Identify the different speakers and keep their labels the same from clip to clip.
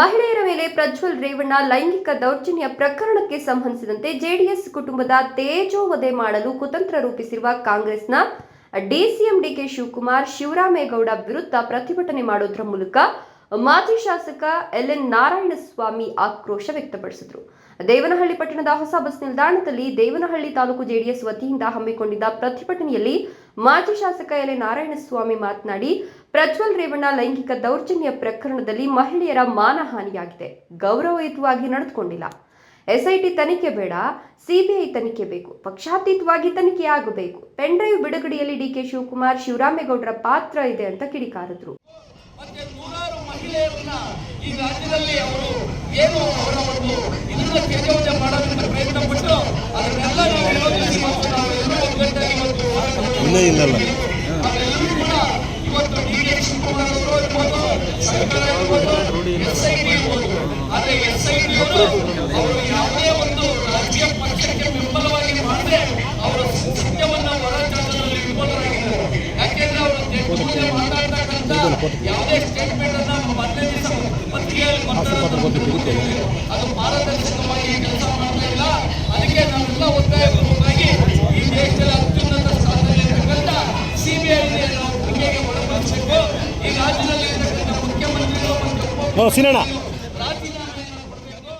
Speaker 1: ಮಹಿಳೆಯರ ಮೇಲೆ ಪ್ರಜ್ವಲ್ ರೇವಣ್ಣ ಲೈಂಗಿಕ ದೌರ್ಜನ್ಯ ಪ್ರಕರಣಕ್ಕೆ ಸಂಬಂಧಿಸಿದಂತೆ ಜೆಡಿಎಸ್ ಕುಟುಂಬದ ತೇಜೋವಧೆ ಮಾಡಲು ಕುತಂತ್ರ ರೂಪಿಸಿರುವ ಕಾಂಗ್ರೆಸ್ನ ಡಿಸಿಎಂ ಡಿಕೆ ಶಿವಕುಮಾರ್, ಶಿವರಾಮೇಗೌಡ ವಿರುದ್ಧ ಪ್ರತಿಭಟನೆ ಮಾಡುವುದರ ಮೂಲಕ ಮಾಜಿ ಶಾಸಕ ಎಲ್ ಎನ್ ನಾರಾಯಣಸ್ವಾಮಿ ಆಕ್ರೋಶ ವ್ಯಕ್ತಪಡಿಸಿದರು. ದೇವನಹಳ್ಳಿ ಪಟ್ಟಣದ ಹೊಸ ಬಸ್ ನಿಲ್ದಾಣದಲ್ಲಿ ದೇವನಹಳ್ಳಿ ತಾಲೂಕು ಜೆಡಿಎಸ್ ವತಿಯಿಂದ ಹಮ್ಮಿಕೊಂಡಿದ್ದ ಪ್ರತಿಭಟನೆಯಲ್ಲಿ ಮಾಜಿ ಶಾಸಕ ಎಲ್ ಎನ್ ನಾರಾಯಣಸ್ವಾಮಿ ಮಾತನಾಡಿ, ಪ್ರಜ್ವಲ್ ರೇವಣ್ಣ ಲೈಂಗಿಕ ದೌರ್ಜನ್ಯ ಪ್ರಕರಣದಲ್ಲಿ ಮಹಿಳೆಯರ ಮಾನಹಾನಿಯಾಗಿದೆ. ಗೌರವಯುತವಾಗಿ ನಡೆದುಕೊಂಡಿಲ್ಲ. ಎಸ್ಐಟಿ ತನಿಖೆ ಬೇಡ, ಸಿಬಿಐ ತನಿಖೆ ಬೇಕು, ಪಕ್ಷಾತೀತವಾಗಿ ತನಿಖೆ ಆಗಬೇಕು. ಪೆನ್ಡ್ರೈವ್ ಬಿಡುಗಡೆಯಲ್ಲಿ ಡಿಕೆ ಶಿವಕುಮಾರ್, ಶಿವರಾಮೇಗೌಡರ ಪಾತ್ರ ಇದೆ ಅಂತ ಕಿಡಿಕಾರಿದ್ರು.
Speaker 2: ಈ ರಾಜ್ಯದಲ್ಲಿ ಅವರು ಏನು ಅವರ ಒಂದು ಇದನ್ನ ಕೆಜವಜ ಮಾಡೋದಕ್ಕೆ ಪ್ರಯತ್ನ ಪಟ್ಟು ಅದನ್ನೆಲ್ಲ ನಾವು ಮತ್ತು ನಾವು ಎಲ್ಲರೂ ಗಂಟೆ ಇವತ್ತು ಅವರೆಲ್ಲರೂ ಕೂಡ ಇವತ್ತು ಡಿ ಕೆ ಶಿವಕುಮಾರ್ ಅವರು ಇರ್ಬೋದು ಸರ್ಕಾರ ಇರ್ಬೋದು ಎಸ್ ಐ ಡಿ ಇರ್ಬೋದು. ಆದ್ರೆ ಎಸ್ ಐ ಡಿ ಅವರು ಅವರು ಯಾವುದೇ ಒಂದು ರಾಜಕೀಯ ಪಕ್ಷಕ್ಕೆ ಬೆಂಬಲವಾಗಿ ಮಾಡದೆ ಅವರ ಸತ್ಯವನ್ನ ಹೊರಚಾಡಲು ವಿಫಲರಾಗಿದ್ದಾರೆ ಯಾಕೆಂದ್ರೆ ಅವರು ಮುಂದೆ ಮಾತಾಡ್ತಕ್ಕಂಥ ಯಾವುದೇ ಸ್ಟೇಟ್ಮೆಂಟ್ ಅನ್ನ ಮೊದಲನೇ ದಿವಸ ಪತ್ರಿಕೆಯಲ್ಲಿ ಕೊಟ್ಟಿರೋದು ಅದು ಪಾರದರ್ಶಕವಾಗಿ ಕೆಲಸ ಮಾಡ್ತಾ ಇಲ್ಲ. ಅದಕ್ಕೆ ನಾವೆಲ್ಲ ಒತ್ತಾಯಪೂರ್ವಕವಾಗಿ ಈ ದೇಶದಲ್ಲಿ ಅತ್ಯುನ್ನತ ಸ್ಥಾನದಲ್ಲಿರ್ತಕ್ಕಂಥ ಸಿಬಿಐ ನಾವು ತನಿಖೆಗೆ ಒಳಪಡಿಸಬೇಕು ಈ ರಾಜ್ಯದಲ್ಲಿ ಇರ್ತಕ್ಕಂಥ ಮುಖ್ಯಮಂತ್ರಿಗಳು ಮತ್ತು
Speaker 3: ಓ ಸಿನಣ್ಣ
Speaker 2: ರಾಜೀನಾಮೆಯನ್ನು ಕೊಡಬೇಕು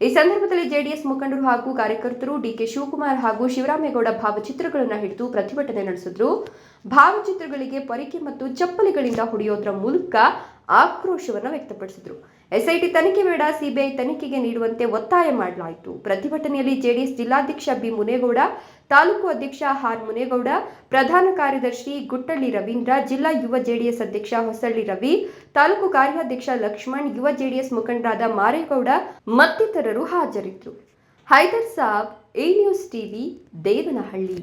Speaker 1: ಈ ಸಂದರ್ಭದಲ್ಲಿ ಜೆಡಿಎಸ್ ಮುಖಂಡರು ಹಾಗೂ ಕಾರ್ಯಕರ್ತರು ಡಿಕೆ ಶಿವಕುಮಾರ್ ಹಾಗೂ ಶಿವರಾಮೇಗೌಡ ಭಾವಚಿತ್ರಗಳನ್ನು ಹಿಡಿದು ಪ್ರತಿಭಟನೆ ನಡೆಸಿದ್ರು. ಭಾವಚಿತ್ರಗಳಿಗೆ ಪರಿಕೆ ಮತ್ತು ಚಪ್ಪಲಿಗಳಿಂದ ಹೊಡೆಯೋದ್ರ ಮೂಲಕ ಆಕ್ರೋಶವನ್ನು ವ್ಯಕ್ತಪಡಿಸಿದರು. ಎಸ್ಐಟಿ ತನಿಖೆ ಬೇಡ, ಸಿಬಿಐ ತನಿಖೆಗೆ ನೀಡುವಂತೆ ಒತ್ತಾಯ ಮಾಡಲಾಯಿತು. ಪ್ರತಿಭಟನೆಯಲ್ಲಿ ಜೆಡಿಎಸ್ ಜಿಲ್ಲಾಧ್ಯಕ್ಷ ಬಿ. ಮುನೇಗೌಡ, ತಾಲೂಕು ಅಧ್ಯಕ್ಷ ಆರ್. ಮುನೇಗೌಡ, ಪ್ರಧಾನ ಕಾರ್ಯದರ್ಶಿ ಗುಟ್ಟಳ್ಳಿ ರವೀಂದ್ರ, ಜಿಲ್ಲಾ ಯುವ ಜೆಡಿಎಸ್ ಅಧ್ಯಕ್ಷ ಹೊಸಳ್ಳಿ ರವಿ, ತಾಲೂಕು ಕಾರ್ಯಾಧ್ಯಕ್ಷ ಲಕ್ಷ್ಮಣ್, ಯುವ ಜೆಡಿಎಸ್ ಮುಖಂಡರಾದ ಮಾರೇಗೌಡ ಮತ್ತಿತರರು ಹಾಜರಿದ್ದರು Haider Sab, A News TV, Devanahalli.